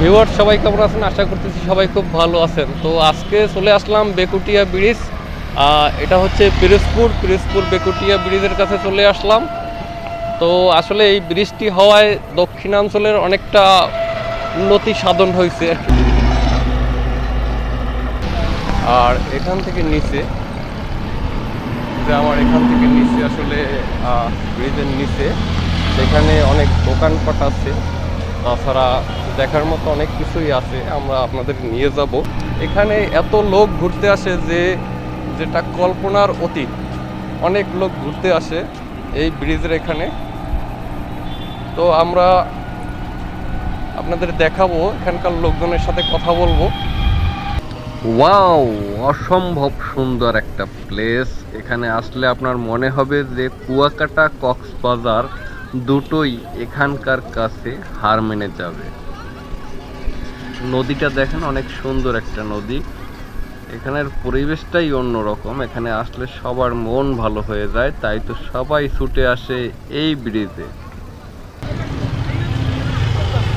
Viewer সবাই কেমন আছেন? আশা করতেছি সবাই খুব ভালো আছেন। তো আজকে চলে আসলাম বেকুটিয়া ব্রিজ। এটা হচ্ছে পিরোজপুর। পিরোজপুর বেকুটিয়া ব্রিজের কাছে চলে আসলাম। তো আসলে এই ব্রিজটি হওয়ায় দক্ষিণাঞ্চলের অনেকটা উন্নতি সাধন হয়েছে। আর এখান থেকে নিচে, যে আমার এখান থেকে নিচে আসলে ব্রিজের নিচে, সেখানে অনেক দোকানপাট আছে। তাছাড়া দেখার মতো অনেক কিছুই আছে, আমরা আপনাদের নিয়ে যাব। এখানে এত লোক ঘুরতে আসে যে, যেটা কল্পনার অতীত। অনেক লোক ঘুরতে আসে এই ব্রিজের এখানে। তো আমরা আপনাদের দেখাবো, এখানকার লোকজনের সাথে কথা বলব। ওয়াও, অসম্ভব সুন্দর একটা প্লেস। এখানে আসলে আপনার মনে হবে যে কুয়াকাটা কক্সবাজার। দুটোই এখানকার কাছে হার মেনে যাবে। নদীটা দেখেন অনেক সুন্দর একটা নদী। এখানের পরিবেশটাই অন্যরকম। এখানে আসলে সবার মন ভালো হয়ে যায়, তাই তো সবাই ছুটে আসে এই ব্রিজে।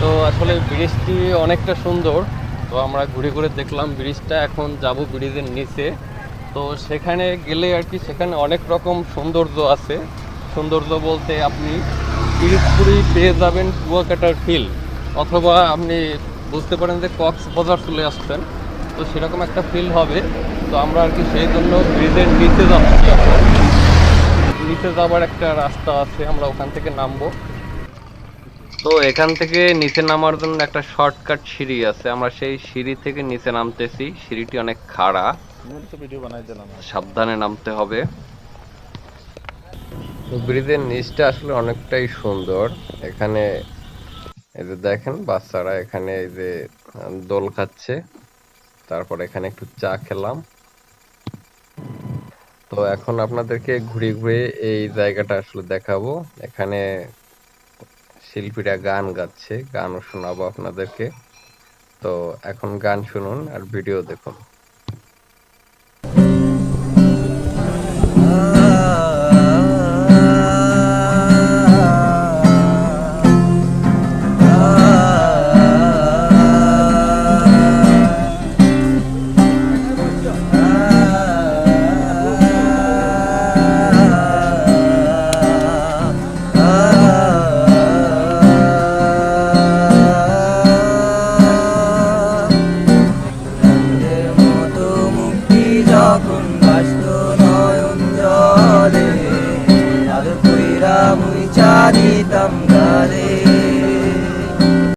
তো আসলে ব্রিজটি অনেকটা সুন্দর। তো আমরা ঘুরে ঘুরে দেখলাম ব্রিজটা, এখন যাব ব্রিজের নিচে। তো সেখানে গেলে আর কি সেখানে অনেক রকম সৌন্দর্য আছে। সৌন্দর্য বলতে আপনি পিরিজপুরি পেয়ে যাবেন কুয়াকাটার ফিল। অথবা আপনি বুঝতে পারেন যে কক্সবাজার চলে আসছেন তো সেরকম একটা ফিল হবে। তো আমরা আর কি সেই জন্য ব্রিজের নিচে যাচ্ছি নিচে যাবার একটা রাস্তা আছে আমরা ওখান থেকে নামবো। তো এখান থেকে নিচে নামার জন্য একটা শর্টকাট সিঁড়ি আছে। আমরা সেই সিঁড়ি থেকে নিচে নামতেছি। সিঁড়িটি অনেক খাড়া। সাবধানে নামতে হবে। ব্রিজের নিচটা আসলে অনেকটাই সুন্দর। এখানে এই যে দেখেন, বাচ্চারা এখানে এই যে দোল খাচ্ছে। তারপর এখানে একটু চা খেলাম। তো এখন আপনাদেরকে ঘুরে ঘুরে এই জায়গাটা আসলে দেখাবো। এখানে শিল্পীরা গান গাচ্ছে, গানও শোনাবো আপনাদেরকে। তো এখন গান শুনুন আর ভিডিও দেখুন। Hare